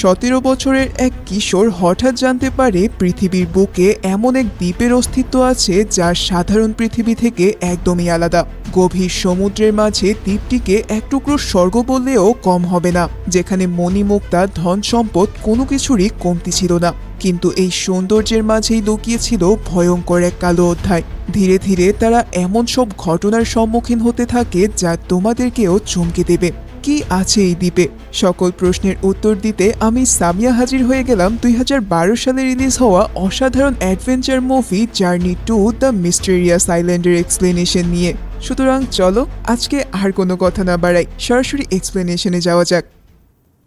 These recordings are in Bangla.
সতেরো বছরের এক কিশোর হঠাৎ জানতে পারে পৃথিবীর বুকে এমন এক দ্বীপের অস্তিত্ব আছে যা সাধারণ পৃথিবী থেকে একদমই আলাদা। গভীর সমুদ্রের মাঝে দ্বীপটিকে এক টুকরো স্বর্গ বললেও কম হবে না, যেখানে মণিমুক্তা ধন সম্পদ কোনো কিছুরই কমতি ছিল না। কিন্তু এই সৌন্দর্যের মাঝেই লুকিয়েছিল ভয়ঙ্কর এক কালো অধ্যায়। ধীরে ধীরে তারা এমন সব ঘটনার সম্মুখীন হতে থাকে যা তোমাদেরকেও চমকে দেবে। কি আছে এই দ্বীপে? সকল প্রশ্নের উত্তর দিতে আমি সামিয়া হাজির হয়ে গেলাম দুই হাজার বারো সালে রিলিজ হওয়া অসাধারণ adventure movie journey to the mysterious আইল্যান্ডের এক্সপ্লেনেশন নিয়ে। সুতরাং চলো, আজকে আর কোনো কথা না বাড়াই, সরাসরি এক্সপ্লেনেশনে যাওয়া যাক।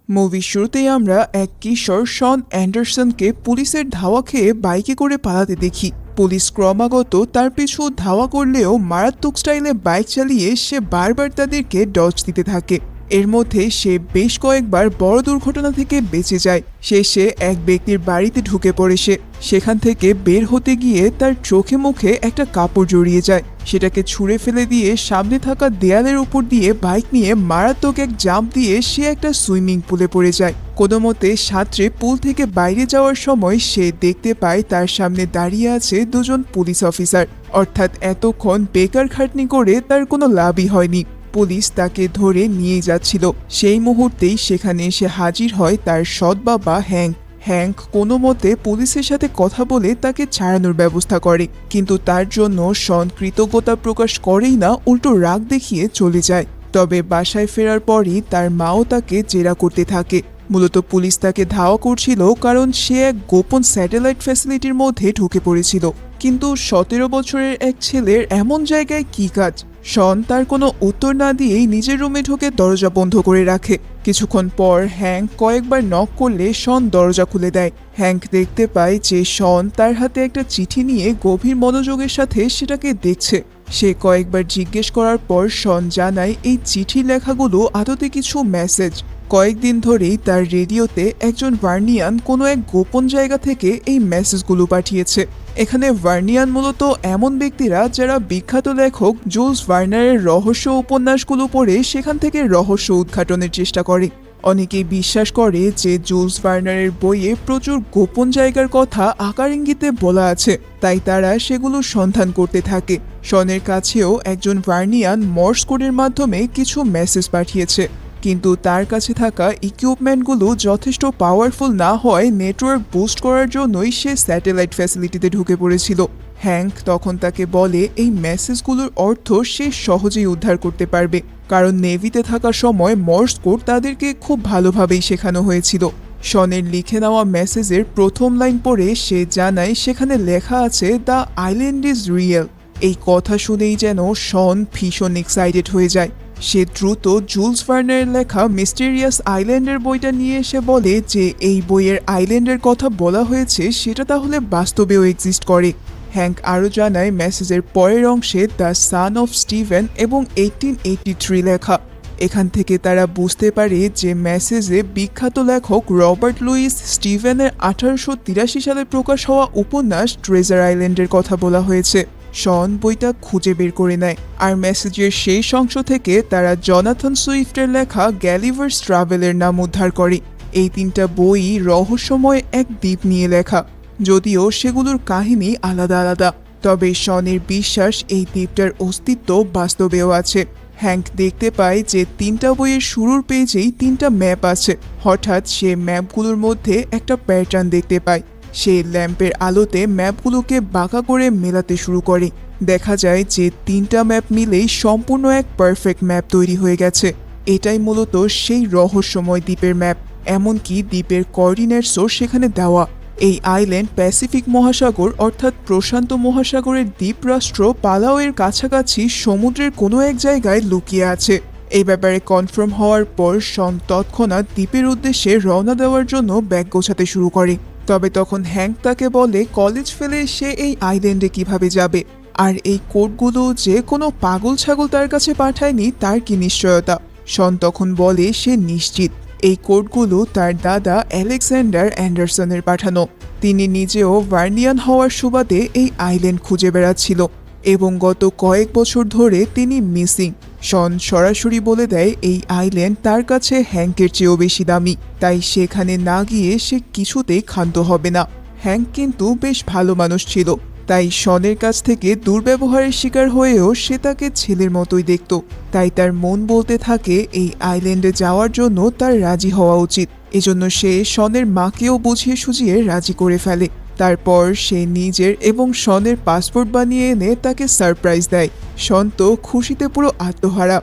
মুভির শুরুতেই আমরা এক কিশোর শন অ্যান্ডারসনকে পুলিশের ধাওয়া খেয়ে বাইকে করে পালাতে দেখি। পুলিশ ক্রমাগত তার পিছু ধাওয়া করলেও মারাত্মক স্টাইলে বাইক চালিয়ে সে বারবার তাদেরকে ডজ দিতে থাকে। এর মধ্যে সে বেশ কয়েকবার বড় দুর্ঘটনা থেকে বেঁচে যায়। শেষে এক ব্যক্তির বাড়িতে ঢুকে পড়ে সে। সেখান থেকে বের হতে গিয়ে তার চোখে মুখে একটা কাপড় জড়িয়ে যায়। সেটাকে ছুঁড়ে ফেলে দিয়ে সামনে থাকা দেয়ালের উপর দিয়ে বাইক নিয়ে মারাত্মক এক জাম্প দিয়ে সে একটা সুইমিং পুলে পড়ে যায়। কোনো মতে সাঁতরে পুল থেকে বাইরে যাওয়ার সময় সে দেখতে পায় তার সামনে দাঁড়িয়ে আছে দুজন পুলিশ অফিসার। অর্থাৎ এতক্ষণ বেকার খাটনি করে তার কোনো লাভই হয়নি। পুলিশ তাকে ধরে নিয়ে যাচ্ছিল। সেই মুহূর্তেই সেখানে এসে হাজির হয় তার সৎ বাবা হ্যাঙ্ক। হ্যাঙ্ক কোনো মতে পুলিশের সাথে কথা বলে তাকে ছাড়ানোর ব্যবস্থা করে, কিন্তু তার জন্য শন কৃতজ্ঞতা প্রকাশ করেই না, উল্টো রাগ দেখিয়ে চলে যায়। তবে বাসায় ফেরার পরই তার মাও তাকে জেরা করতে থাকে। মূলত পুলিশ তাকে ধাওয়া করছিল কারণ সে এক গোপন স্যাটেলাইট ফ্যাসিলিটির মধ্যে ঢুকে পড়েছিল। কিন্তু সতেরো বছরের এক ছেলের এমন জায়গায় কি কাজ? শন তার কোনো উত্তর না দিয়েই নিজের রুমে ঢুকে দরজা বন্ধ করে রাখে। কিছুক্ষণ পর হ্যাঙ্ক কয়েকবার নক করলে শন দরজা খুলে দেয়। হ্যাঙ্ক দেখতে পায় যে শন তার হাতে একটা চিঠি নিয়ে গভীর মনোযোগের সাথে সেটাকে দেখছে। সে কয়েকবার জিজ্ঞেস করার পর শন জানায়, এই চিঠি লেখাগুলো আদতে কিছু মেসেজ কয়েকদিন ধরেই তার রেডিওতে একজন ভার্নিয়ান কোনো এক গোপন জায়গা থেকে এই মেসেজগুলো পাঠিয়েছে। এখানে ভার্নিয়ান মূলত এমন ব্যক্তিরা যারা বিখ্যাত লেখক জুলস ভার্নারের রহস্য উপন্যাসগুলো পড়ে সেখান থেকে রহস্য উদ্ঘাটনের চেষ্টা করে। অনেকেই বিশ্বাস করে যে জুলস ভার্নারের বইয়ে প্রচুর গোপন জায়গার কথা আকার ইঙ্গিতে বলা আছে, তাই তারা সেগুলো সন্ধান করতে থাকে। শনের কাছেও একজন ভার্নিয়ান মর্স কোডের মাধ্যমে কিছু মেসেজ পাঠিয়েছে। কিন্তু তার কাছে থাকা ইকুইপমেন্টগুলো যথেষ্ট পাওয়ারফুল না হয় নেটওয়ার্ক বুস্ট করার জন্যই সে স্যাটেলাইট ফ্যাসিলিটিতে ঢুকে পড়েছিল। হ্যাঙ্ক তখন তাকে বলে, এই মেসেজগুলোর অর্থ সে সহজেই উদ্ধার করতে পারবে। কারণ নেভিতে থাকার সময় মর্স কোড তাদেরকে খুব ভালোভাবেই শেখানো হয়েছিল। শনের লিখে নেওয়া মেসেজের প্রথম লাইন পড়ে সে জানায়, সেখানে লেখা আছে দ্য আইল্যান্ড ইজ রিয়েল এই কথা শুনেই যেন শন ভীষণ এক্সাইটেড হয়ে যায়। সে দ্রুত জুলস ভার্নারের লেখা মিস্টেরিয়াস আইল্যান্ডের বইটা নিয়ে এসে বলে যে এই বইয়ের আইল্যান্ডের কথা বলা হয়েছে, সেটা তাহলে বাস্তবেও এক্সিস্ট করে। হ্যাঙ্ক আরও জানায়, মেসেজের পরের অংশে দ্য সান অফ স্টিভেন এবং এইটিন এইটি থ্রি লেখা। এখান থেকে তারা বুঝতে পারে যে মেসেজে বিখ্যাত লেখক রবার্ট লুইস স্টিভেনের আঠারোশো তিরাশি সালে প্রকাশ হওয়া উপন্যাস ট্রেজার আইল্যান্ডের কথা বলা হয়েছে। শন বইটা খুঁজে বের করে নেয়। আর মেসেজের সেই অংশ থেকে তারা জনাথন সুইফটের লেখা গ্যালিভার্স ট্রাভেলের নাম উদ্ধার করে। এই তিনটা বই রহস্যময় এক দ্বীপ নিয়ে লেখা, যদিও সেগুলোর কাহিনী আলাদা আলাদা। তবে শনের বিশ্বাস এই দ্বীপটার অস্তিত্ব বাস্তবেও আছে। হ্যাঙ্ক দেখতে পায় যে তিনটা বইয়ের শুরুর পেজেই তিনটা ম্যাপ আছে। হঠাৎ সে ম্যাপগুলোর মধ্যে একটা প্যাটার্ন দেখতে পায়। সে ল্যাম্পের আলোতে ম্যাপগুলোকে বাঁকা করে মেলাতে শুরু করে। দেখা যায় যে তিনটা ম্যাপ মিলেই সম্পূর্ণ এক পারফেক্ট ম্যাপ তৈরি হয়ে গেছে। এটাই মূলত সেই রহস্যময় দ্বীপের ম্যাপ, এমনকি দ্বীপের কোঅর্ডিনেটসও সেখানে দেওয়া। এই আইল্যান্ড প্যাসিফিক মহাসাগর অর্থাৎ প্রশান্ত মহাসাগরের দ্বীপরাষ্ট্র পালাওয়ের কাছাকাছি সমুদ্রের কোনো এক জায়গায় লুকিয়ে আছে। এই ব্যাপারে কনফার্ম হওয়ার পর শন তৎক্ষণাৎ দ্বীপের উদ্দেশ্যে রওনা দেওয়ার জন্য ব্যাগ গোছাতে শুরু করে। তবে তখন হ্যাঙ্ক তাকে বলে, কলেজ ফেলে সে এই আইল্যান্ডে কীভাবে যাবে? আর এই কোডগুলো যে কোনো পাগল ছাগল তার কাছে পাঠায়নি, তার কি নিশ্চয়তা? শন তখন বলে, সে নিশ্চিত। এই কোডগুলো তার দাদা অ্যালেকজান্ডার অ্যান্ডারসনের পাঠানো। তিনি নিজেও ভার্নিয়ান হওয়ার সুবাদে এই আইল্যান্ড খুঁজে বেড়াচ্ছিল। এবং গত কয়েক বছর ধরে তিনি মিসিং। শন সরাসরি বলে দেয়, এই আইল্যান্ড তার কাছে হ্যাঙ্কের চেয়েও বেশি দামি। তাই সেখানে না গিয়ে সে কিছুতেই ক্ষান্ত হবে না। হ্যাঙ্ক কিন্তু বেশ ভালো মানুষ ছিল। তাই শনের কাছ থেকে দুর্ব্যবহারের শিকার হয়েও সে তাকে ছেলের মতোই দেখত। তাই তার মন বলতে থাকে, এই আইল্যান্ডে যাওয়ার জন্য তার রাজি হওয়া উচিত। এজন্য সে শনের মাকেও বুঝিয়ে সুঝিয়ে রাজি করে ফেলে। তারপর সে নিজের এবং শনের পাসপোর্ট বানিয়ে এনে তাকে সারপ্রাইজ দেয়। শন তো খুশিতে পুরো আত্মহারা।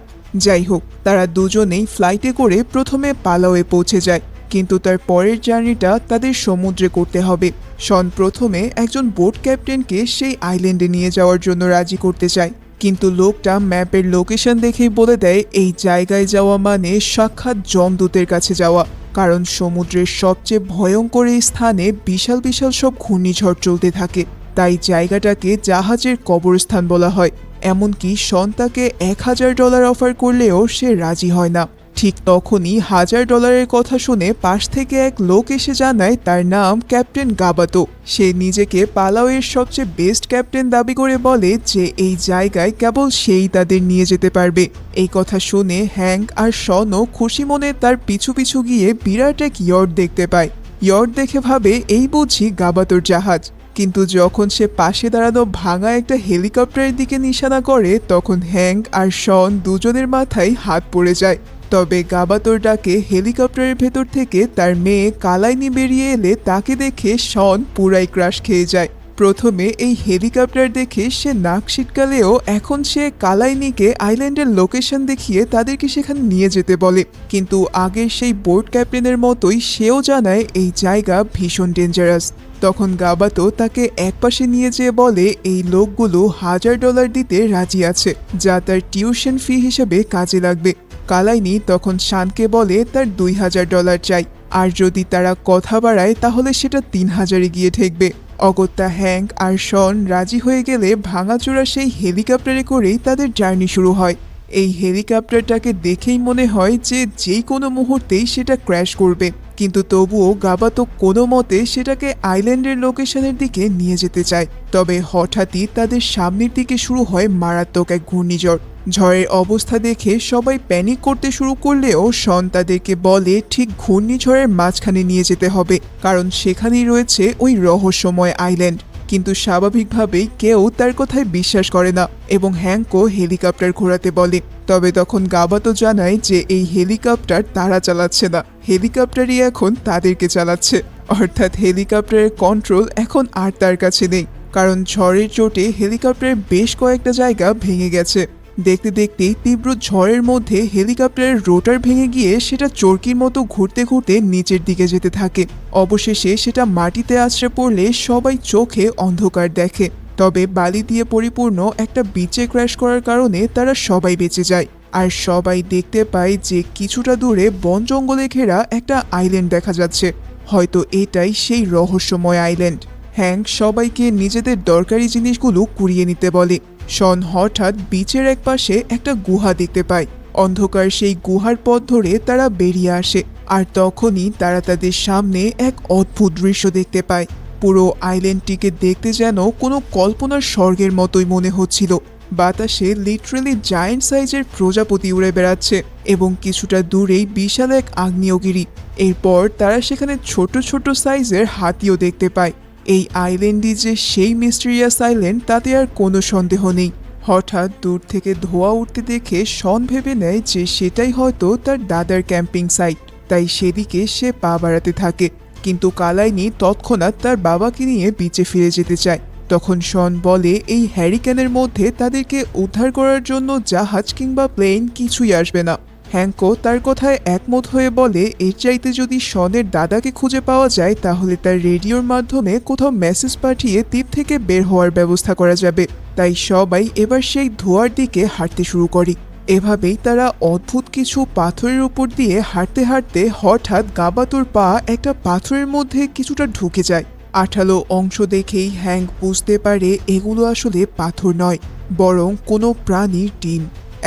যাই হোক, তারা দুজনেই ফ্লাইটে করে প্রথমে পালাওয়ে পৌঁছে যায়, কিন্তু তার পরের জার্নিটা তাদের সমুদ্রে করতে হবে। শন প্রথমে একজন বোট ক্যাপ্টেনকে সেই আইল্যান্ডে নিয়ে যাওয়ার জন্য রাজি করতে চায়, কিন্তু লোকটা ম্যাপের লোকেশন দেখেই বলে দেয়, এই জায়গায় যাওয়া মানে সাক্ষাৎ জমদূতের কাছে যাওয়া। কারণ সমুদ্রের সবচেয়ে ভয়ঙ্কর এই স্থানে বিশাল বিশাল সব ঘূর্ণিঝড় চলতে থাকে। তাই জায়গাটাকে জাহাজের কবরস্থান বলা হয়। এমনকি সন্তাকে তাকে এক হাজার ডলার অফার করলেও সে রাজি হয় না। ঠিক তখনই হাজার ডলারের কথা শুনে পাশ থেকে এক লোক এসে জানায় তার নাম ক্যাপ্টেন গাবাতো। সে নিজেকে পালাওয়ের সবচেয়ে বেস্ট ক্যাপ্টেন দাবি করে বলে যে এই জায়গায় কেবল সেই তাদের নিয়ে যেতে পারবে। এই কথা শুনে হ্যাঙ্ক আর শনও খুশি মনে তার পিছু পিছু গিয়ে বিরাট এক ইয়র্ড দেখতে পায়। ইয়র্ড দেখে ভাবে, এই বুঝি গাবাতোর জাহাজ। কিন্তু যখন সে পাশে দাঁড়ানো ভাঙা একটা হেলিকপ্টারের দিকে নিশানা করে, তখন হ্যাঙ্ক আর শন দুজনের মাথায় হাত পড়ে যায়। তবে গাবাতোর ডাকে হেলিকপ্টারের ভেতর থেকে তার মেয়ে কালাইনি বেরিয়ে এলে তাকে দেখে শন পুরাই ক্রাশ খেয়ে যায়। প্রথমে এই হেলিকপ্টার দেখে সে নাক ছিটকালেও এখন সে কালাইনিকে আইল্যান্ডের লোকেশন দেখিয়ে তাদেরকে সেখানে নিয়ে যেতে বলে। কিন্তু আগের সেই বোর্ড ক্যাপ্টেনের মতোই সেও জানায় এই জায়গা ভীষণ ডেঞ্জারাস। তখন গাবাতো তাকে একপাশে নিয়ে যেয়ে বলে, এই লোকগুলো হাজার ডলার দিতে রাজি আছে, যা তার টিউশন ফি হিসেবে কাজে লাগবে। কালাইনি তখন শানকে বলে, তার দুই হাজার ডলার চাই। আর যদি তারা কথা বাড়ায়, তাহলে সেটা তিন হাজারে গিয়ে ঠেকবে। অগত্যা হ্যাঙ্ক আর শন রাজি হয়ে গেলে ভাঙাচোরা সেই হেলিকপ্টারে করেই তাদের জার্নি শুরু হয়। এই হেলিকপ্টারটাকে দেখেই মনে হয় যে যে কোনো মুহূর্তেই সেটা ক্র্যাশ করবে। কিন্তু তবুও গাবাতো কোনো মতে সেটাকে আইল্যান্ডের লোকেশনের দিকে নিয়ে যেতে চায়। তবে হঠাৎই তাদের সামনের দিকে শুরু হয় মারাত্মক এক ঘূর্ণিঝড়। ঝড়ের অবস্থা দেখে সবাই প্যানিক করতে শুরু করলেও শন তাদেরকে বলে ঠিক ঘূর্ণিঝড়ের মাঝখানে নিয়ে যেতে হবে, কারণ সেখানেই রয়েছে ওই রহস্যময় আইল্যান্ড কিন্তু স্বাভাবিকভাবেই কেউ তার কথায় বিশ্বাস করে না এবং হ্যাংকো হেলিকপ্টার ঘোরাতে বলে। তবে তখন গাবাতো জানায় যে এই হেলিকপ্টার তারা চালাচ্ছে না, হেলিকপ্টারই এখন তাদেরকে চালাচ্ছে। অর্থাৎ হেলিকপ্টারের কন্ট্রোল এখন আর তার কাছে নেই, কারণ ঝড়ের চোটে হেলিকপ্টারের বেশ কয়েকটা জায়গা ভেঙে গেছে। দেখতে দেখতেই তীব্র ঝড়ের মধ্যে হেলিকপ্টারের রোটার ভেঙে গিয়ে সেটা চরকির মতো ঘুরতে ঘুরতে নিচের দিকে যেতে থাকে। অবশেষে সেটা মাটিতে আছড়ে পড়লে সবাই চোখে অন্ধকার দেখে। তবে বালি দিয়ে পরিপূর্ণ একটা বিচে ক্র্যাশ করার কারণে তারা সবাই বেঁচে যায়। আর সবাই দেখতে পায় যে কিছুটা দূরে বন জঙ্গলে ঘেরা একটা আইল্যান্ড দেখা যাচ্ছে। হয়তো এটাই সেই রহস্যময় আইল্যান্ড হ্যাঙ্ক সবাইকে নিজেদের দরকারি জিনিসগুলো কুড়িয়ে নিতে বলে। শন হঠাৎ বিচের একপাশে একটা গুহা দেখতে পায়। অন্ধকার সেই গুহার পথ ধরে তারা বেরিয়ে আসে, আর তখনই তারা তাদের সামনে এক অদ্ভুত দৃশ্য দেখতে পায়। পুরো আইল্যান্ডটিকে দেখতে যেন কোনো কল্পনার স্বর্গের মতোই মনে হচ্ছিল। বাতাসে লিটারেলি জায়ান্ট সাইজের প্রজাপতি উড়ে বেড়াচ্ছে এবং কিছুটা দূরেই বিশাল এক আগ্নেয়গিরি। এরপর তারা সেখানে ছোট ছোট সাইজের হাতিও দেখতে পায়। এই আইল্যান্ডই যে সেই মিস্টেরিয়াস আইল্যান্ড তাতে আর কোনো সন্দেহ নেই। হঠাৎ দূর থেকে ধোয়া উঠতে দেখে শন ভেবে নেয় যে সেটাই হয়তো তার দাদার ক্যাম্পিং সাইট তাই সেদিকে সে পা বাড়াতে থাকে। কিন্তু কালাইনি তৎক্ষণাৎ তার বাবাকে নিয়ে বিচে ফিরে যেতে চায়। তখন শন বলে, এই হ্যারিকেনের মধ্যে তাদেরকে উদ্ধার করার জন্য জাহাজ কিংবা প্লেন কিছুই আসবে না। হ্যাঙ্কো তার কথায় একমত হয়ে বলে, এর চাইতে যদি শনের দাদাকে খুঁজে পাওয়া যায়, তাহলে তার রেডিওর মাধ্যমে কোথাও মেসেজ পাঠিয়ে দ্বীপ থেকে বের হওয়ার ব্যবস্থা করা যাবে। তাই সবাই এবার সেই ধোয়ার দিকে হাঁটতে শুরু করে। এভাবেই তারা অদ্ভুত কিছু পাথরের উপর দিয়ে হাঁটতে হাঁটতে হঠাৎ গাবাতুর পা একটা পাথরের মধ্যে কিছুটা ঢুকে যায়। আঠালো অংশ দেখেই হ্যাঙ্ক বুঝতে পারে এগুলো আসলে পাথর নয়, বরং কোনো প্রাণীর ডিম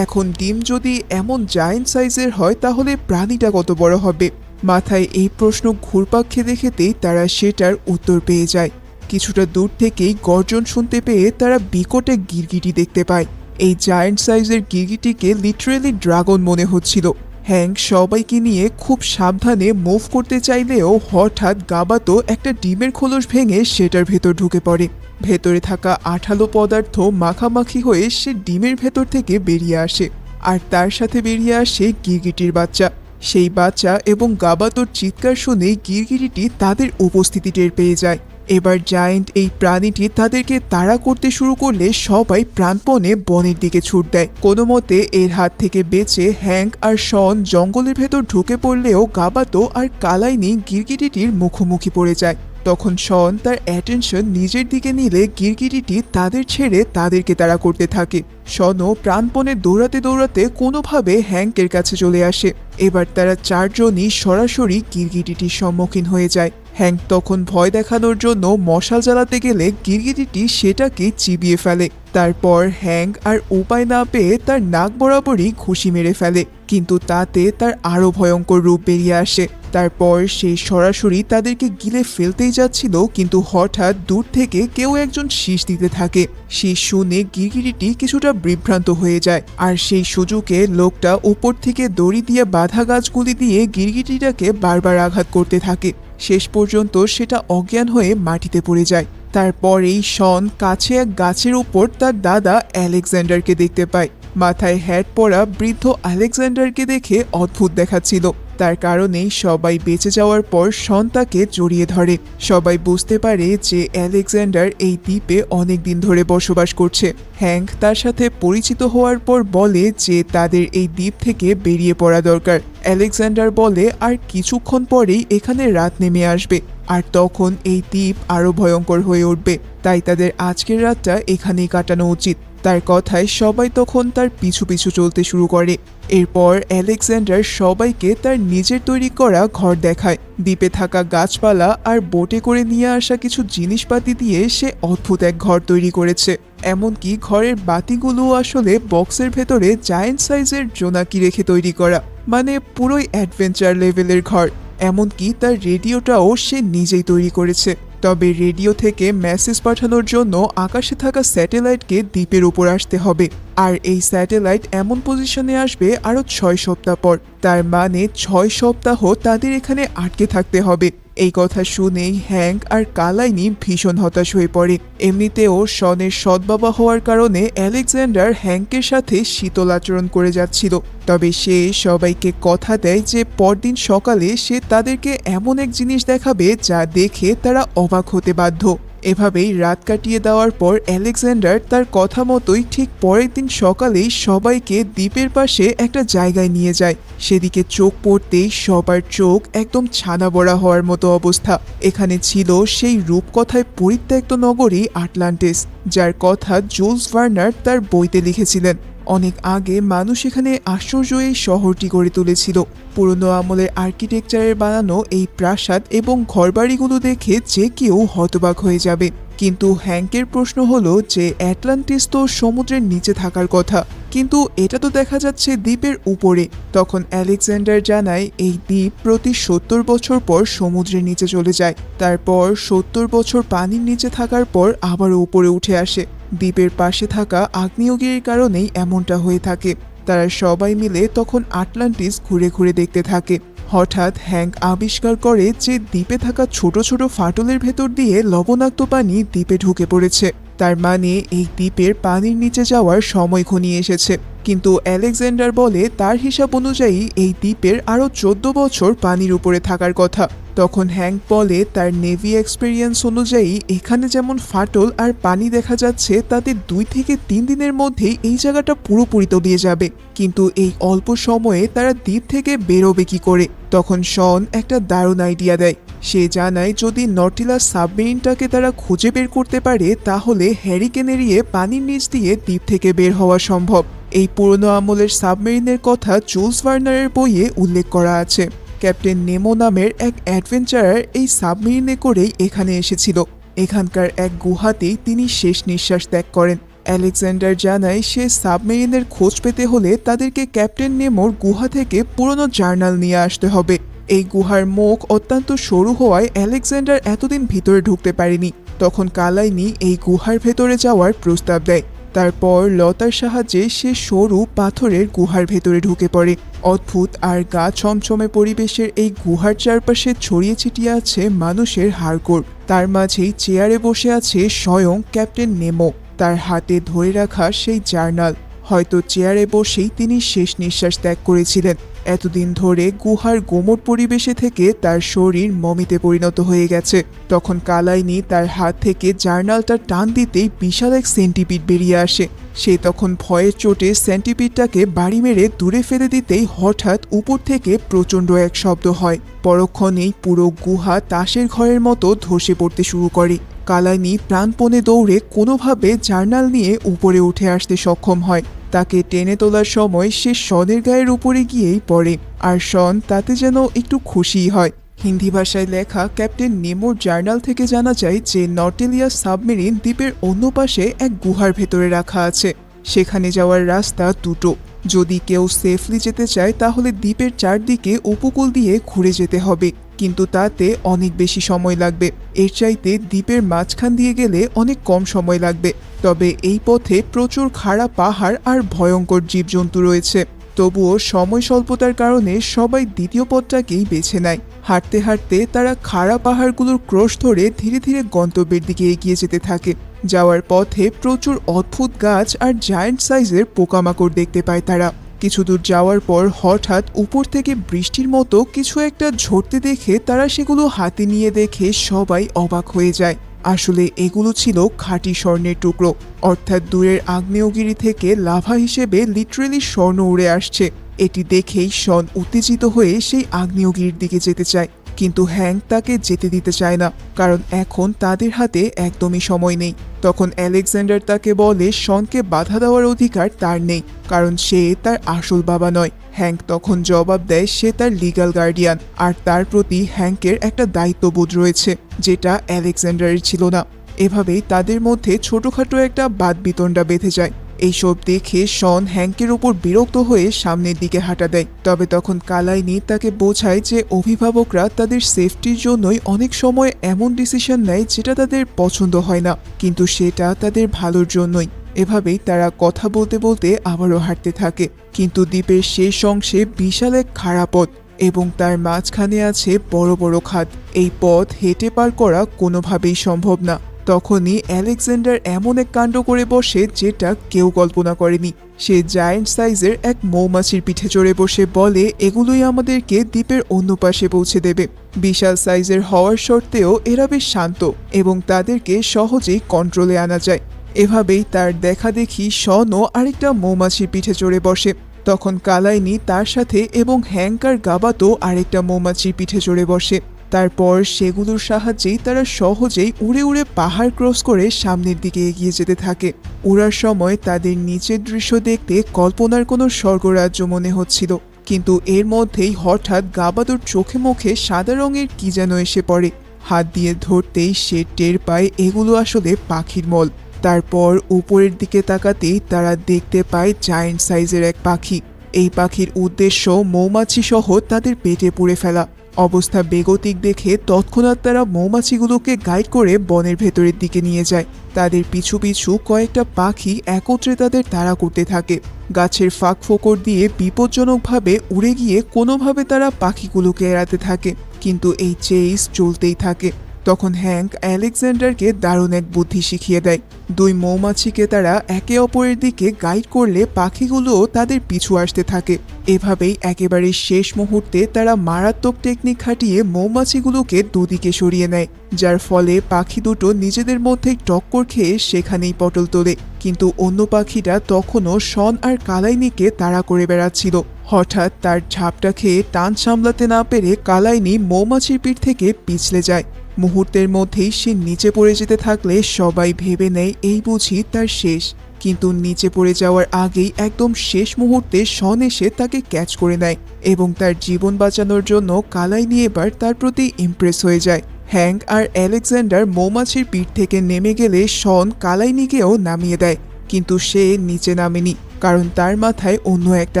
এখন ডিম যদি এমন জায়েন্ট সাইজের হয়, তাহলে প্রাণীটা কত বড় হবে? মাথায় এই প্রশ্ন ঘুরপাক খেতে খেতেই তারা সেটার উত্তর পেয়ে যায়। কিছুটা দূর থেকেই গর্জন শুনতে পেয়ে তারা বিকটে গিরগিটি দেখতে পায়। এই জায়েন্ট সাইজের গিরগিটিকে লিটারেলি ড্রাগন মনে হচ্ছিল। হ্যাং সবাইকে নিয়ে খুব সাবধানে মুভ করতে চাইলেও হঠাৎ গাবাতো একটা ডিমের খোলস ভেঙে সেটার ভেতর ঢুকে পড়ে। ভেতরে থাকা আঠালো পদার্থ মাখামাখি হয়ে সে ডিমের ভেতর থেকে বেরিয়ে আসে। আর তার সাথে বেরিয়ে আসে গিরগিটির বাচ্চা। সেই বাচ্চা এবং গাবাতোর চিৎকার শুনে গিরগিটিটি তাদের উপস্থিতি টের পেয়ে যায়। এবার জায়েন্ট এই প্রাণীটি তাদেরকে তাড়া করতে শুরু করলে সবাই প্রাণপণে বনের দিকে ছুট দেয়। কোনো মতে এর হাত থেকে বেঁচে হ্যাঙ্ক আর শন জঙ্গলের ভেতর ঢুকে পড়লেও গাবাতো আর কালাইনি গিরগিটিটির মুখোমুখি পড়ে যায়। তখন শন তার অ্যাটেনশন নিজের দিকে নিলে গিরগিটিটি তাদের ছেড়ে তাদেরকে তারা করতে থাকে। শনও প্রাণপণে দৌড়াতে দৌড়াতে কোনোভাবে হ্যাঙ্কের কাছে চলে আসে। এবার তারা চারজনই সরাসরি গিরগিটিটির সম্মুখীন হয়ে যায়। হ্যাঙ্ক তখন ভয় দেখানোর জন্য মশাল জ্বালাতে গেলে গিরগিটিটি সেটাকে চিবিয়ে ফেলে। তারপর হ্যাঙ্ক আর উপায় না পেয়ে তার নাক বরাবরই ঘুষি মেরে ফেলে, কিন্তু তাতে তার আরও ভয়ঙ্কর রূপ বেরিয়ে আসে। তারপর সে সরাসরি তাদেরকে গিলে ফেলতেই যাচ্ছিল, কিন্তু হঠাৎ দূর থেকে কেউ একজন শীষ দিতে থাকে। শীষ শুনে গিরগিটিটি কিছুটা বিভ্রান্ত হয়ে যায়, আর সেই সুযোগে লোকটা উপর থেকে দড়ি দিয়ে বাধা গাছগুলি দিয়ে গিরগিটিটাকে বারবার আঘাত করতে থাকে। শেষ পর্যন্ত সেটা অজ্ঞান হয়ে মাটিতে পড়ে যায়। তারপরেই শন কাছে এক গাছের উপর তার দাদা অ্যালেকজান্ডারকে দেখতে পায়। মাথায় হ্যাট পরা বৃদ্ধ আলেকজান্ডারকে দেখে অদ্ভুত দেখাচ্ছিল। তার কারণেই সবাই বেঁচে যাওয়ার পর শন তাকে জড়িয়ে ধরে। সবাই বুঝতে পারে যে অ্যালেকজান্ডার এই দ্বীপে অনেক দিন ধরে বসবাস করছে। হ্যাঙ্ক তার সাথে পরিচিত হওয়ার পর বলে যে তাদের এই দ্বীপ থেকে বেরিয়ে পড়া দরকার। অ্যালেকজান্ডার বলে, আর কিছুক্ষণ পরেই এখানে রাত নেমে আসবে। আর তখন এই দ্বীপ আরও ভয়ঙ্কর হয়ে উঠবে। তাই তাদের আজকের রাতটা এখানেই কাটানো উচিত। তার কথায় সবাই তখন তার পিছু পিছু চলতে শুরু করে। এরপর অ্যালেকজান্ডার সবাইকে তার নিজের তৈরি করা ঘর দেখায়। দ্বীপে থাকা গাছপালা আর বোটে করে নিয়ে আসা কিছু জিনিসপাতি দিয়ে সে অদ্ভুত এক ঘর তৈরি করেছে। এমনকি ঘরের বাতিগুলো আসলে বক্সের ভেতরে জায়েন্ট সাইজের জোনাকি রেখে তৈরি করা মানে পুরোই অ্যাডভেঞ্চার লেভেলের ঘর। এমনকি তার রেডিওটাও সে নিজেই তৈরি করেছে। তবে রেডিও থেকে মেসেজ পাঠানোর জন্য আকাশে থাকা স্যাটেলাইটকে দ্বীপের উপর আসতে হবে। আর এই স্যাটেলাইট এমন পজিশনে আসবে আরও ছয় সপ্তাহ পর। তার মানে ছয় সপ্তাহ তাদের এখানে আটকে থাকতে হবে। এই কথা শুনেই হ্যাঙ্ক আর কালাইনি ভীষণ হতাশ হয়ে পড়ে। এমনিতেও শনের সৎ বাবা হওয়ার কারণে অ্যালেকজান্ডার হ্যাঙ্কের সাথে শীতল আচরণ করে যাচ্ছিল। তবে সে সবাইকে কথা দেয় যে পরদিন সকালে সে তাদেরকে এমন এক জিনিস দেখাবে যা দেখে তারা অবাক হতে বাধ্য। এভাবেই রাত কাটিয়ে দেওয়ার পর অ্যালেকজান্ডার তার কথা মতোই ঠিক পরের দিন সকালেই সবাইকে দ্বীপের পাশে একটা জায়গায় নিয়ে যায়। সেদিকে চোখ পড়তেই সবার চোখ একদম ছানা বড়া হওয়ার মতো অবস্থা। এখানে ছিল সেই রূপকথায় পরিত্যক্ত নগরী আটলান্টিস, যার কথা জুলস ভার্নার তার বইতে লিখেছিলেন। অনেক আগে মানুষ এখানে আশ্চর্য এই শহরটি গড়ে তুলেছিল। পুরনো আমলের আর্কিটেকচারের বানানো এই প্রাসাদ এবং ঘরবাড়িগুলো দেখে যে কেউ হতবাক হয়ে যাবে। কিন্তু হ্যাঙ্কের প্রশ্ন হলো যে অ্যাটলান্টিস তো সমুদ্রের নিচে থাকার কথা। কিন্তু এটা তো দেখা যাচ্ছে দ্বীপের উপরে। তখন আলেকজান্ডার জানায়, এই দ্বীপ প্রতি সত্তর বছর পর সমুদ্রের নিচে চলে যায়। তারপর সত্তর বছর পানির নিচে থাকার পর আবার উপরে উঠে আসে। দ্বীপের পাশে থাকা আগ্নেয়গিরির কারণেই এমনটা হয়ে থাকে। তারা সবাই মিলে তখন আটলান্টিস ঘুরে ঘুরে দেখতে থাকে। হঠাৎ হ্যাঙ্ক আবিষ্কার করে যে দ্বীপে থাকা ছোট ছোট ফাটলের ভেতর দিয়ে লবণাক্ত পানি দ্বীপে ঢুকে পড়েছে। তার মানে এই দ্বীপের পানির নিচে যাওয়ার সময় ঘনিয়ে এসেছে। কিন্তু অ্যালেকজান্ডার বলে তার হিসাব অনুযায়ী এই দ্বীপের আরও চোদ্দ বছর পানির উপরে থাকার কথা। তখন হ্যাঙ্ক বলে তার নেভি এক্সপেরিয়েন্স অনুযায়ী এখানে যেমন ফাটল আর পানি দেখা যাচ্ছে, তাতে দুই থেকে তিন দিনের মধ্যেই এই জায়গাটা পুরোপুরি তলিয়ে যাবে। কিন্তু এই অল্প সময়ে তারা দ্বীপ থেকে বেরোবে কি করে? তখন শন একটা দারুণ আইডিয়া দেয়। সে জানায়, যদি নটিলাস সাবমেরিনটাকে তারা খুঁজে বের করতে পারে, তাহলে হ্যারিকেন এড়িয়ে পানির নিচ দিয়ে দ্বীপ থেকে বের হওয়া সম্ভব। এই পুরনো আমলের সাবমেরিনের কথা জুলস ভার্নারের বইয়ে উল্লেখ করা আছে। ক্যাপ্টেন নেমো নামের এক অ্যাডভেঞ্চারার এই সাবমেরিনে করেই এখানে এসেছিল। এখানকার এক গুহাতেই তিনি শেষ নিঃশ্বাস ত্যাগ করেন। অ্যালেকজান্ডার জানায়, সে সাবমেরিনের খোঁজ পেতে হলে তাদেরকে ক্যাপ্টেন নেমোর গুহা থেকে পুরনো জার্নাল নিয়ে আসতে হবে। এই গুহার মুখ অত্যন্ত সরু হওয়ায় অ্যালেকজান্ডার এতদিন ভিতরে ঢুকতে পারেনি। তখন কালাইনি এই গুহার ভেতরে যাওয়ার প্রস্তাব দেয়। তারপর লতার সাহায্যে সে সরু পাথরের গুহার ভেতরে ঢুকে পড়ে। অদ্ভুত আর গা ছমছমে পরিবেশের এই গুহার চারপাশে ছড়িয়ে ছিটিয়ে আছে মানুষের হাড়গোড়। তার মাঝেই চেয়ারে বসে আছে স্বয়ং ক্যাপ্টেন নেমো। তার হাতে ধরে রাখা সেই জার্নাল। হয়তো চেয়ারে বসেই তিনি শেষ নিঃশ্বাস ত্যাগ করেছিলেন। এতদিন ধরে গুহার গোমট পরিবেশে থেকে তার শরীর মমিতে পরিণত হয়ে গেছে। তখন কালাইনি তার হাত থেকে জার্নালটা টান দিতেই বিশাল এক সেন্টিপিড বেরিয়ে আসে। সে তখন ভয়ের চোটে সেন্টিপিডটাকে বাড়ি মেরে দূরে ফেলে দিতেই হঠাৎ উপর থেকে প্রচণ্ড এক শব্দ হয়। পরক্ষণেই পুরো গুহা তাসের ঘরের মতো ধসে পড়তে শুরু করে। কালাইনি প্রাণপণে দৌড়ে কোনোভাবে জার্নাল নিয়ে উপরে উঠে আসতে সক্ষম হয়। তাকে টেনে তোলার সময় সে শনের গায়ের উপরে গিয়েই পড়ে, আর শন তাতে যেন একটু খুশিই হয়। হিন্দি ভাষায় লেখা ক্যাপ্টেন নেমোর জার্নাল থেকে জানা যায় যে নর্টেলিয়া সাবমেরিন দ্বীপের অন্য পাশে এক গুহার ভেতরে রাখা আছে। সেখানে যাওয়ার রাস্তা দুটো। যদি কেউ সেফলি যেতে চায় তাহলে দ্বীপের চারদিকে উপকূল দিয়ে ঘুরে যেতে হবে। কিন্তু তাতে অনেক বেশি সময় লাগবে। এর চাইতে দ্বীপের মাঝখান দিয়ে গেলে অনেক কম সময় লাগবে। তবে এই পথে প্রচুর খাড়া পাহাড় আর ভয়ঙ্কর জীবজন্তু রয়েছে। তবুও সময় স্বল্পতার কারণে সবাই দ্বিতীয় পথটাকেই বেছে নেয়। হাঁটতে হাঁটতে তারা খাড়া পাহাড়গুলোর ক্রোশ ধরে ধীরে ধীরে গন্তব্যের দিকে এগিয়ে যেতে থাকে। যাওয়ার পথে প্রচুর অদ্ভুত গাছ আর জায়ান্ট সাইজের পোকামাকড় দেখতে পায় তারা। কিছু দূর যাওয়ার পর হঠাৎ উপর থেকে বৃষ্টির মতো কিছু একটা ঝরতে দেখে তারা সেগুলো হাতে নিয়ে দেখে সবাই অবাক হয়ে যায়। আসলে এগুলো ছিল খাঁটি স্বর্ণের টুকরো। অর্থাৎ দূরের আগ্নেয়গিরি থেকে লাভা হিসেবে লিটারেলি স্বর্ণ উড়ে আসছে। এটি দেখেই শন উত্তেজিত হয়ে সেই আগ্নেয়গিরির দিকে যেতে চায়। কিন্তু হ্যাংক তাকে যেতে দিতে চায় না, কারণ এখন তাদের হাতে একদমই সময় নেই। তখন অ্যালেকজান্ডার তাকে বলে, শনকে বাধা দেওয়ার অধিকার তার নেই, কারণ সে তার আসল বাবা নয়। হ্যাংক তখন জবাব দেয়, সে তার লিগাল গার্ডিয়ান, আর তার প্রতি হ্যাংকের একটা দায়িত্ববোধ রয়েছে, যেটা অ্যালেকজান্ডারের ছিল না। এভাবেই তাদের মধ্যে ছোটখাটো একটা বাদ বিতণ্ডা বেঁধে যায়। এইসব দেখে শন হ্যাংকের উপর বিরক্ত হয়ে সামনের দিকে হাঁটা দেয়। তবে তখন কালাইনি তাকে বোঝায় যে অভিভাবকরা তাদের সেফটির জন্যই অনেক সময় এমন ডিসিশন নেয় যেটা তাদের পছন্দ হয় না, কিন্তু সেটা তাদের ভালোর জন্যই। এভাবেই তারা কথা বলতে বলতে আবারও হাঁটতে থাকে। কিন্তু দ্বীপের শেষ অংশে বিশাল এক খাড়া পথ এবং তার মাঝখানে আছে বড় বড় খাদ এই পথ হেঁটে পার করা কোনোভাবেই সম্ভব না। তখনই অ্যালেকজান্ডার এমন এক কাণ্ড করে বসে যেটা কেউ কল্পনা করেনি। সে জায়ান্ট সাইজের এক মৌমাছির পিঠে চড়ে বসে বলে, এগুলোই আমাদেরকে দ্বীপের অন্য পাশে পৌঁছে দেবে। বিশাল সাইজের হওয়ার সত্ত্বেও এরা বেশ শান্ত এবং তাদেরকে সহজেই কন্ট্রোলে আনা যায়। এভাবেই তার দেখা দেখি শনও আরেকটা মৌমাছির পিঠে চড়ে বসে। তখন কালাইনি তার সাথে এবং হ্যাংকার গাবাতো আরেকটা মৌমাছির পিঠে চড়ে বসে। তারপর সেগুলোর সাহায্যেই তারা সহজেই উড়ে উড়ে পাহাড় ক্রস করে সামনের দিকে এগিয়ে যেতে থাকে। উড়ার সময় তাদের নিচের দৃশ্য দেখতে কল্পনার কোনো স্বর্গরাজ্য মনে হচ্ছিল। কিন্তু এর মধ্যেই হঠাৎ গাবাদোর চোখে মুখে সাদা রঙের কি যেন এসে পড়ে। হাত দিয়ে ধরতেই সে টের পায় এগুলো আসলে পাখির মল। তারপর উপরের দিকে তাকাতেই তারা দেখতে পায় জায়েন্ট সাইজের এক পাখি। এই পাখির উদ্দেশ্য মৌমাছি সহ তাদের পেটে পুড়ে ফেলা। অবস্থা বেগতিক দেখে তৎক্ষণাৎ তারা মৌমাছিগুলোকে গাইড করে বনের ভেতরের দিকে নিয়ে যায়। তাদের পিছু পিছু কয়েকটা পাখি একত্রে তাদের তাড়া করতে থাকে। গাছের ফাঁক ফোকর দিয়ে বিপজ্জনকভাবে উড়ে গিয়ে কোনোভাবে তারা পাখিগুলোকে এড়াতে থাকে। কিন্তু এই চেইস চলতেই থাকে। তখন হ্যাঙ্ক অ্যালেকজান্ডারকে দারুণ এক বুদ্ধি শিখিয়ে দেয়। দুই মৌমাছিকে তারা একে অপরের দিকে গাইড করলে পাখিগুলোও তাদের পিছু আসতে থাকে। এভাবেই একেবারে শেষ মুহূর্তে তারা মারাত্মক টেকনিক খাটিয়ে মৌমাছিগুলোকে দুদিকে সরিয়ে নেয়, যার ফলে পাখি দুটো নিজেদের মধ্যে টক্কর খেয়ে সেখানেই পটল তোলে। কিন্তু অন্য পাখিটা তখনও শন আর কালাইনিকে তাড়া করে বেড়াচ্ছিল। হঠাৎ তার ঝাপটা খেয়ে টান সামলাতে না পেরে কালাইনি মৌমাছির পিঠ থেকে পিছলে যায়। মুহূর্তের মধ্যেই সে নিচে পড়ে যেতে থাকলে সবাই ভেবে নেয় এই বুঝি তার শেষ। কিন্তু নিচে পড়ে যাওয়ার আগেই একদম শেষ মুহূর্তে শন এসে তাকে ক্যাচ করে নেয় এবং তার জীবন বাঁচানোর জন্য কালাই নিয়ে এবার তার প্রতি ইমপ্রেস হয়ে যায়। হ্যাঙ্ক আর অ্যালেকজান্ডার মৌমাছির পিঠ থেকে নেমে গেলে শন কালাইনিকেও নামিয়ে দেয়, কিন্তু সে নিচে নামেনি, কারণ তার মাথায় অন্য একটা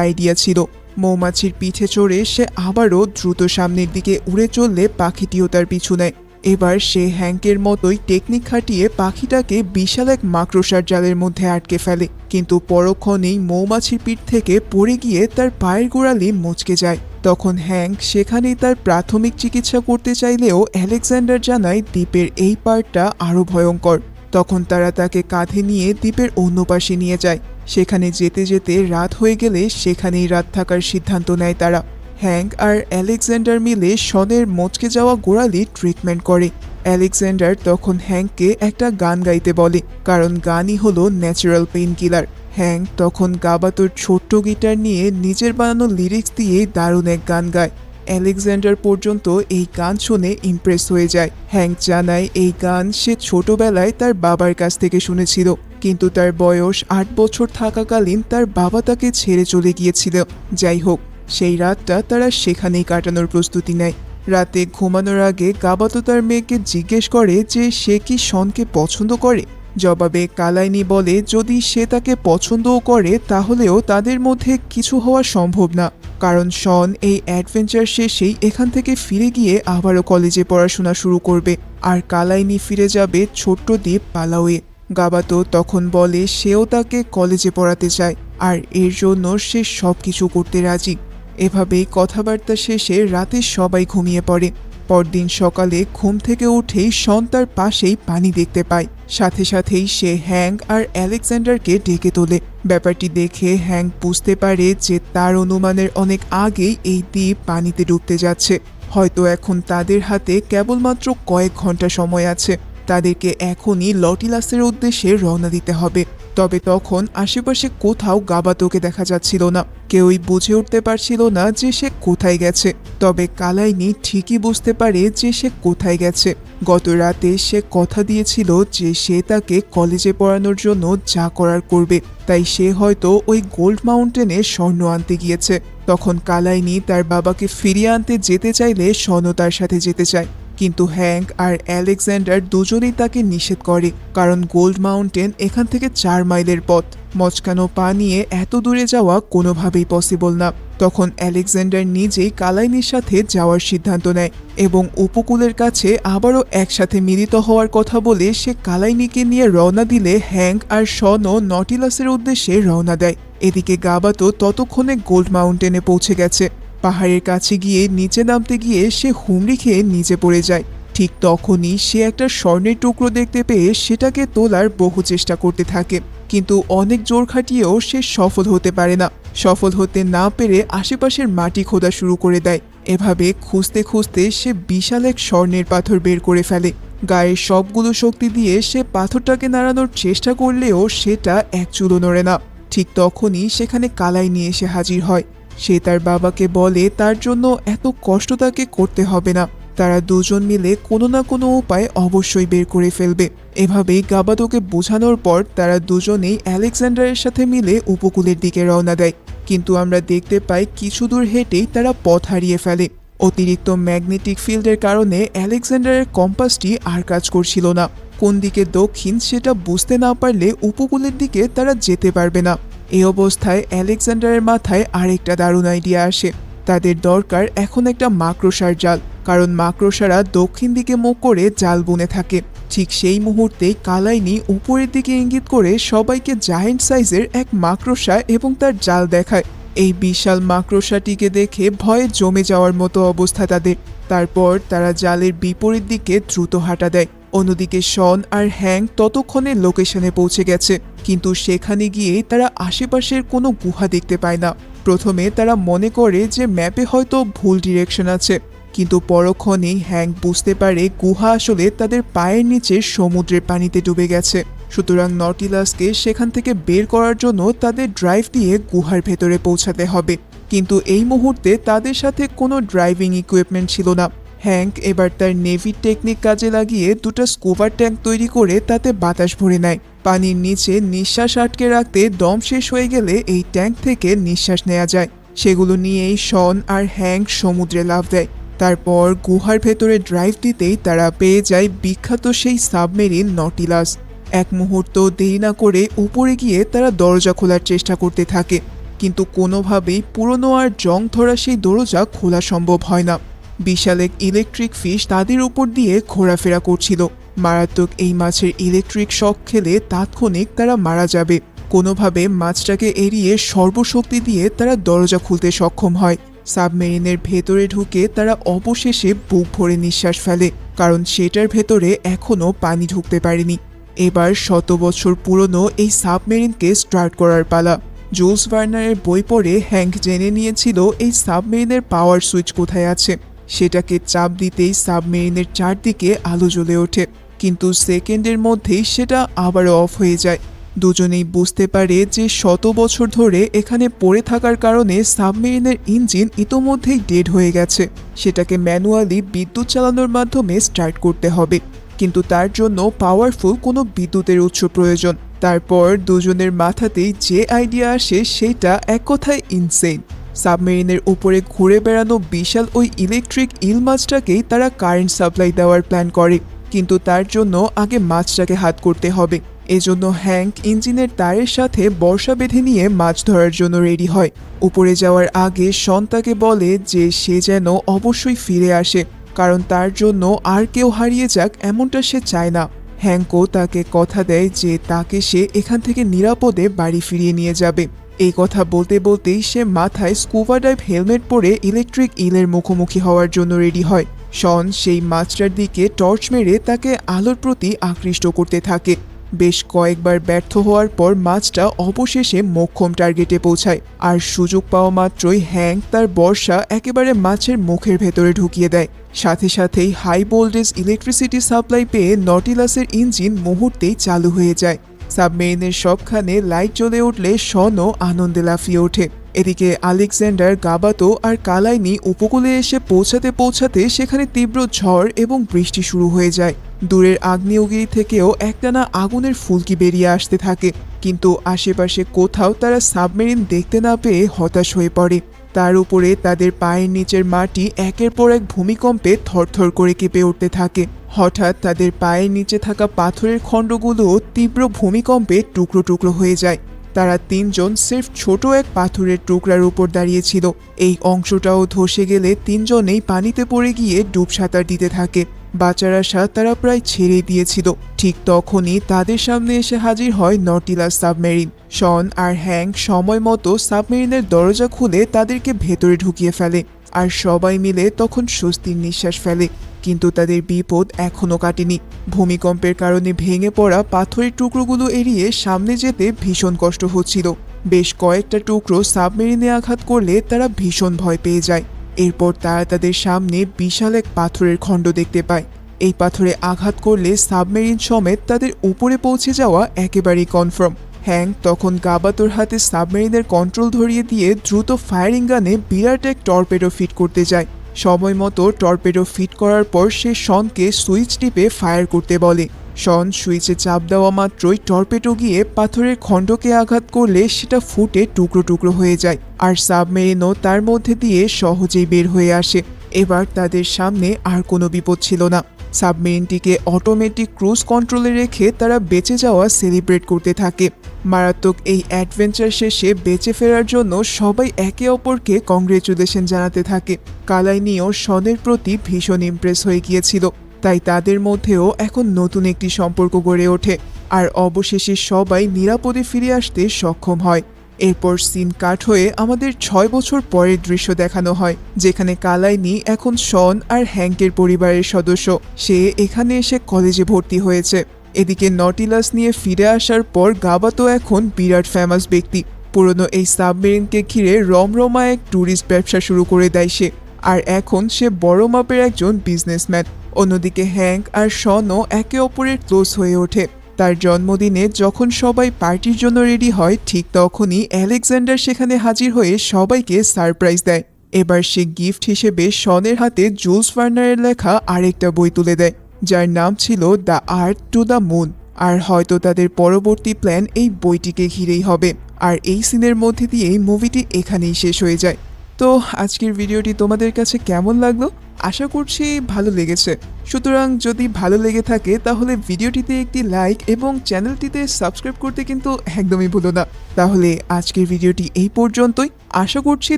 আইডিয়া ছিল। মৌমাছির পিঠে চড়ে সে আবারও দ্রুত সামনের দিকে উড়ে চললে পাখিটিও তার পিছু নেয়। এবার সে হ্যাঙ্কের মতোই টেকনিক খাটিয়ে পাখিটাকে বিশাল এক মাকড়সার জালের মধ্যে আটকে ফেলে। কিন্তু পরক্ষণেই মৌমাছির পিঠ থেকে পড়ে গিয়ে তার পায়ের গোড়ালি মুচকে যায়। তখন হ্যাঙ্ক সেখানেই তার প্রাথমিক চিকিৎসা করতে চাইলেও অ্যালেকজান্ডার জানায় দ্বীপের এই পার্টটা আরও ভয়ঙ্কর। তখন তারা তাকে কাঁধে নিয়ে দ্বীপের অন্য পাশে নিয়ে যায়। সেখানে যেতে যেতে রাত হয়ে গেলে সেখানেই রাত থাকার সিদ্ধান্ত নেয় তারা। হ্যাঙ্ক আর অ্যালেকজান্ডার মিলে শনের মচকে যাওয়া গোড়ালি ট্রিটমেন্ট করে। অ্যালেকজান্ডার তখন হ্যাঙ্ককে একটা গান গাইতে বলে, কারণ গানই হলো ন্যাচারাল পেইন কিলার হ্যাঙ্ক তখন গাবাতোর ছোট্ট গিটার নিয়ে নিজের বানানো লিরিক্স দিয়ে দারুণ এক গান গায়। অ্যালেকজান্ডার পর্যন্ত এই গান শুনে ইমপ্রেস হয়ে যায়। হ্যাঙ্ক জানায় এই গান সে ছোটবেলায় তার বাবার কাছ থেকে শুনেছিল, কিন্তু তার বয়স আট বছর থাকাকালীন তার বাবা তাকে ছেড়ে চলে গিয়েছিল। যাই হোক সেই রাতটা তারা সেখানেই কাটানোর প্রস্তুতি নেয়। রাতে ঘুমানোর আগে গাবাতো তার মেয়েকে জিজ্ঞেস করে যে সে কি শনকে পছন্দ করে? জবাবে কালাইনি বলে, যদি সে তাকে পছন্দও করে, তাহলেও তাদের মধ্যে কিছু হওয়া সম্ভব না। কারণ শন এই অ্যাডভেঞ্চার শেষেই এখান থেকে ফিরে গিয়ে আবারও কলেজে পড়াশোনা শুরু করবে। আর কালাইনি ফিরে যাবে ছোট্ট দ্বীপ পালাওয়ে। গাবাতো তখন বলে, সেও তাকে কলেজে পড়াতে চায়। আর এর জন্য সে সব কিছু করতে রাজি। এভাবেই কথাবার্তা শেষে রাতে সবাই ঘুমিয়ে পড়ে। পরদিন সকালে ঘুম থেকে উঠেই সন্তার পাশেই পানি দেখতে পায়। সাথে সাথেই সে হ্যাং আর অ্যালেকজান্ডারকে ডেকে তোলে। ব্যাপারটি দেখে হ্যাং বুঝতে পারে যে তার অনুমানের অনেক আগেই এই দ্বীপ পানিতে ডুবতে যাচ্ছে। হয়তো এখন তাদের হাতে কেবলমাত্র কয়েক ঘণ্টা সময় আছে। তাদেরকে এখনই লটিলাসের উদ্দেশ্যে রওনা দিতে হবে। তবে তখন আশেপাশে কোথাও গাবাতোকে দেখা যাচ্ছিল না। কেউই বুঝে উঠতে পারছিল না যে সে কোথায় গেছে। তবে কালাইনি ঠিকই বুঝতে পারে যে সে কোথায় গেছে। গত রাতে সে কথা দিয়েছিল যে সে তাকে কলেজে পড়ানোর জন্য যা করার করবে। তাই সে হয়তো ওই গোল্ড মাউন্টেনে স্বর্ণ আনতে গিয়েছে। তখন কালাইনি তার বাবাকে ফিরিয়ে আনতে যেতে চাইলে স্বর্ণ তার সাথে যেতে চায়। কিন্তু হ্যাঙ্ক আর অ্যালেকজান্ডার দুজনেই তাকে নিষেধ করে, কারণ গোল্ড মাউন্টেন এখান থেকে চার মাইলের পথ। মচকানো পা নিয়ে এত দূরে যাওয়া কোনোভাবেই পসিবল না। তখন অ্যালেকজান্ডার নিজেই কালাইনির সাথে যাওয়ার সিদ্ধান্ত নেয় এবং উপকূলের কাছে আবারও একসাথে মিলিত হওয়ার কথা বলে সে কালাইনিকে নিয়ে রওনা দিলে হ্যাঙ্ক আর শনও নটিলাসের উদ্দেশ্যে রওনা দেয়। এদিকে গাবাতো ততক্ষণে গোল্ড মাউন্টেনে পৌঁছে গেছে। পাহাড়ের কাছে গিয়ে নিচে নামতে গিয়ে সে হুমড়ি খেয়ে নিচে পড়ে যায়। ঠিক তখনই সে একটা স্বর্ণের টুকরো দেখতে পেয়ে সেটাকে তোলার বহু চেষ্টা করতে থাকে। কিন্তু অনেক জোর খাটিয়েও সে সফল হতে পারে না। সফল হতে না পেরে আশেপাশের মাটি খোদা শুরু করে দেয়। এভাবে খুঁজতে খুঁজতে সে বিশাল এক স্বর্ণের পাথর বের করে ফেলে। গায়ের সবগুলো শক্তি দিয়ে সে পাথরটাকে নাড়ানোর চেষ্টা করলেও সেটা এক চুলো নড়ে না। ঠিক তখনই সেখানে কালাই নিয়ে এসে হাজির হয়। সে তার বাবাকে বলে, তার জন্য এত কষ্ট তাকে করতে হবে না। তারা দুজন মিলে কোনো না কোনো উপায় অবশ্যই বের করে ফেলবে। এভাবেই গাবাদোকে বোঝানোর পর তারা দুজনেই অ্যালেকজান্ডারের সাথে মিলে উপকূলের দিকে রওনা দেয়। কিন্তু আমরা দেখতে পাই কিছু দূর হেঁটেই তারা পথ হারিয়ে ফেলে। অতিরিক্ত ম্যাগনেটিক ফিল্ডের কারণে অ্যালেকজান্ডারের কম্পাসটি আর কাজ করছিল না। কোন দিকে দক্ষিণ সেটা বুঝতে না পারলে উপকূলের দিকে তারা যেতে পারবে না। এই অবস্থায় অ্যালেকজান্ডারের মাথায় আরেকটা দারুণ আইডিয়া আসে। তাদের দরকার এখন একটা মাকড়সার জাল, কারণ মাকড়সারা দক্ষিণ দিকে মুখ করে জাল বুনে থাকে। ঠিক সেই মুহূর্তে কালাইনি উপরের দিকে ইঙ্গিত করে সবাইকে জায়েন্ট সাইজের এক মাকড়সা এবং তার জাল দেখায়। এই বিশাল মাকড়সাটিকে দেখে ভয়ে জমে যাওয়ার মতো অবস্থা তাদের। তারপর তারা জালের বিপরীত দিকে দ্রুত হাঁটা দেয়। অন্যদিকে শন আর হ্যাং ততক্ষণে লোকেশনে পৌঁছে গেছে, কিন্তু সেখানে গিয়ে তারা আশেপাশের কোনো গুহা দেখতে পায় না। প্রথমে তারা মনে করে যে ম্যাপে হয়তো ভুল ডিরেকশন আছে, কিন্তু পরক্ষণেই হ্যাং বুঝতে পারে গুহা আসলে তাদের পায়ের নিচে সমুদ্রের পানিতে ডুবে গেছে। সুতরাং নটিলাসকে সেখান থেকে বের করার জন্য তাদের ড্রাইভ দিয়ে গুহার ভেতরে পৌঁছাতে হবে, কিন্তু এই মুহূর্তে তাদের সাথে কোনো ড্রাইভিং ইকুইপমেন্ট ছিল না। হ্যাঙ্ক এবার তার নেভি টেকনিক কাজে লাগিয়ে দুটো স্কুবার ট্যাঙ্ক তৈরি করে তাতে বাতাস ভরে নেয়। পানির নিচে নিঃশ্বাস আটকে রাখতে দম শেষ হয়ে গেলে এই ট্যাঙ্ক থেকে নিঃশ্বাস নেওয়া যায়। সেগুলো নিয়েই শন আর হ্যাঙ্ক সমুদ্রে লাফ দেয়। তারপর গুহার ভেতরে ড্রাইভ দিতেই তারা পেয়ে যায় বিখ্যাত সেই সাবমেরিন নটিলাস এক মুহূর্ত দেরি না করে উপরে গিয়ে তারা দরজা খোলার চেষ্টা করতে থাকে। কিন্তু কোনোভাবেই পুরনো আর জং ধরা সেই দরজা খোলা সম্ভব হয় না। বিশাল এক ইলেকট্রিক ফিশ তাদের উপর দিয়ে ঘোরাফেরা করছিল। মারাত্মক এই মাছের ইলেকট্রিক শক খেলে তাৎক্ষণিক তারা মারা যাবে। কোনোভাবে মাছটাকে এড়িয়ে সর্বশক্তি দিয়ে তারা দরজা খুলতে সক্ষম হয়। সাবমেরিনের ভেতরে ঢুকে তারা অবশেষে বুক ভরে নিঃশ্বাস ফেলে, কারণ সেটার ভেতরে এখনও পানি ঢুকতে পারেনি। এবার শত বছর পুরনো এই সাবমেরিনকে স্টার্ট করার পালা। জুলস ভার্নারের বই পড়ে হ্যাঙ্ক জেনে নিয়েছিল এই সাবমেরিনের পাওয়ার সুইচ কোথায় আছে। সেটাকে চাপ দিতেই সাবমেরিনের চারদিকে আলো জ্বলে ওঠে। কিন্তু সেকেন্ডের মধ্যেই সেটা আবারও অফ হয়ে যায়। দুজনেই বুঝতে পারে যে শত বছর ধরে এখানে পড়ে থাকার কারণে সাবমেরিনের ইঞ্জিন ইতোমধ্যেই ডেড হয়ে গেছে। সেটাকে ম্যানুয়ালি বিদ্যুৎ চালানোর মাধ্যমে স্টার্ট করতে হবে। কিন্তু তার জন্য পাওয়ারফুল কোনো বিদ্যুতের উৎস প্রয়োজন। তারপর দুজনের মাথাতেই যে আইডিয়া আসে, সেটা এক কথায় ইনসেন সাবমেরিনের উপরে ঘুরে বেড়ানো বিশাল ওই ইলেকট্রিক ইল মাছটাকেই তারা কারেন্ট সাপ্লাই দেওয়ার প্ল্যান করে। কিন্তু তার জন্য আগে মাছটাকে হাত করতে হবে। এজন্য হ্যাঙ্ক ইঞ্জিনের তারের সাথে বর্ষা বেঁধে নিয়ে মাছ ধরার জন্য রেডি হয়। উপরে যাওয়ার আগে শন তাকে বলে যে সে যেন অবশ্যই ফিরে আসে, কারণ তার জন্য আর কেউ হারিয়ে যাক এমনটা সে চায় না। হ্যাঙ্কও তাকে কথা দেয় যে তাকে সে এখান থেকে নিরাপদে বাড়ি ফিরিয়ে নিয়ে যাবে। এই কথা বলতে বলতেই সে মাথায় স্কুবা ডাইভ হেলমেট পরে ইলেকট্রিক ইলের মুখোমুখি হওয়ার জন্য রেডি হয়। শন সেই মাছটার দিকে টর্চ মেরে তাকে আলোর প্রতি আকৃষ্ট করতে থাকে। বেশ কয়েকবার ব্যর্থ হওয়ার পর মাছটা অবশেষে মোক্ষম টার্গেটে পৌঁছায়। আর সুযোগ পাওয়া মাত্রই হ্যাং তার বর্ষা একেবারে মাছের মুখের ভেতরে ঢুকিয়ে দেয়। সাথে সাথেই হাই ভোল্টেজ ইলেকট্রিসিটি সাপ্লাই পেয়ে নটিলাসের ইঞ্জিন মুহূর্তেই চালু হয়ে যায়। সাবমেরিনের সবখানে লাইট জ্বলে উঠলে শনও আনন্দে লাফিয়ে ওঠে। এদিকে আলেকজান্ডার গাবাতো আর কালাইনি উপকূলে এসে পৌঁছাতে পৌঁছাতে সেখানে তীব্র ঝড় এবং বৃষ্টি শুরু হয়ে যায়। দূরের আগ্নেয়গিরি থেকেও একটানা আগুনের ফুলকি বেরিয়ে আসতে থাকে, কিন্তু আশেপাশে কোথাও তারা সাবমেরিন দেখতে না পেয়ে হতাশ হয়ে পড়ে। তার উপরে তাদের পায়ের নিচের মাটি একের পর এক ভূমিকম্পে থরথর করে কেঁপে উঠতে থাকে। হঠাৎ তাদের পায়ের নিচে থাকা পাথরের খণ্ডগুলো তীব্র ভূমিকম্পে টুকরো টুকরো হয়ে যায়। তারা তিনজন সির্ফ ছোট এক পাথরের টুকরার উপর দাঁড়িয়েছিল। এই অংশটাও ধসে গেলে তিনজনেই পানিতে পড়ে গিয়ে ডুব সাঁতার দিতে থাকে। বাঁচার আশা তারা প্রায় ছেড়ে দিয়েছিল। ঠিক তখনই তাদের সামনে এসে হাজির হয় নটিলাস সাবমেরিন। শন আর হ্যাং সময় মতো সাবমেরিনের দরজা খুলে তাদেরকে ভেতরে ঢুকিয়ে ফেলে। আর সবাই মিলে তখন স্বস্তির নিঃশ্বাস ফেলে। কিন্তু তাদের বিপদ এখনও কাটেনি। ভূমিকম্পের কারণে ভেঙে পড়া পাথরের টুকরোগুলো এড়িয়ে সামনে যেতে ভীষণ কষ্ট হচ্ছিল। বেশ কয়েকটা টুকরো সাবমেরিনে আঘাত করলে তারা ভীষণ ভয় পেয়ে যায়। এরপর তারা তাদের সামনে বিশাল এক পাথরের খণ্ড দেখতে পায়। এই পাথরে আঘাত করলে সাবমেরিন সমেত তাদের উপরে পৌঁছে যাওয়া একেবারেই কনফার্ম। হ্যাং তখন গাবাতোর হাতে সাবমেরিনের কন্ট্রোল ধরিয়ে দিয়ে দ্রুত ফায়ারিং গানে বিরাট এক টর্পেডো ফিট করতে যায়। সময় মতো টর্পেডো ফিট করার পর সে শনকে সুইচ টিপে ফায়ার করতে বলে। শন সুইচে চাপ দেওয়া মাত্রই টর্পেডো গিয়ে পাথরের খণ্ডকে আঘাত করলে সেটা ফুটে টুকরো টুকরো হয়ে যায় আর সাবমেরিনও তার মধ্যে দিয়ে সহজেই বের হয়ে আসে। এবার তাদের সামনে আর কোনো বিপদ ছিল না। সাবমেরিনটিকে অটোমেটিক ক্রুজ কন্ট্রোলে রেখে তারা বেঁচে যাওয়া সেলিব্রেট করতে থাকে। মারাত্মক এই অ্যাডভেঞ্চার শেষে বেঁচে ফেরার জন্য সবাই একে অপরকে কংগ্রেচুলেশন জানাতে থাকে। কালাইনিও সনের প্রতি ভীষণ ইমপ্রেস হয়ে গিয়েছিল। তাই তাদের মধ্যেও এখন নতুন একটি সম্পর্ক গড়ে ওঠে। আর অবশেষে সবাই নিরাপদে ফিরে আসতে সক্ষম হয়। এরপর সিন কাট হয়ে আমাদের ছয় বছর পরের দৃশ্য দেখানো হয়, যেখানে কালাইনি এখন শন আর হ্যাঙ্কের পরিবারের সদস্য। সে এখানে এসে কলেজে ভর্তি হয়েছে। এদিকে নটিলাস নিয়ে ফিরে আসার পর গাবা তো এখন বিরাট ফেমাস ব্যক্তি। পুরনো এই সাবমেরিনকে ঘিরে রমরমা এক ট্যুরিস্ট ব্যবসা শুরু করে দেয় সে। আর এখন সে বড় মাপের একজন বিজনেসম্যান অন্যদিকে হ্যাঙ্ক আর শনও একে অপরের ক্লোজ হয়ে ওঠে। তার জন্মদিনে যখন সবাই পার্টির জন্য রেডি হয়, ঠিক তখনই অ্যালেকজান্ডার সেখানে হাজির হয়ে সবাইকে সারপ্রাইজ দেয়। এবার সে গিফট হিসেবে শনের হাতে জুলস ফার্নারের লেখা আরেকটা বই তুলে দেয়, যার নাম ছিল the earth to the moon আর হয়তো তাদের পরবর্তী প্ল্যান এই বইটিকে ঘিরেই হবে। আর এই সিনের মধ্যে দিয়েই মুভিটি এখানেই শেষ হয়ে যায়। তো আজকের ভিডিওটি তোমাদের কাছে কেমন লাগল? আশা করছি ভালো লেগেছে। সুতরাং যদি ভালো লেগে থাকে, তাহলে ভিডিওটিতে একটি লাইক এবং চ্যানেলটিতে সাবস্ক্রাইব করতে কিন্তু একদমই ভুলো না। তাহলে আজকের ভিডিওটি এই পর্যন্তই। আশা করছি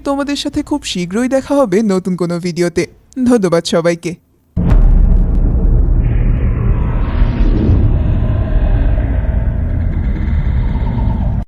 তোমাদের সাথে খুব শীঘ্রই দেখা হবে নতুন কোনো ভিডিওতে। ধন্যবাদ সবাইকে।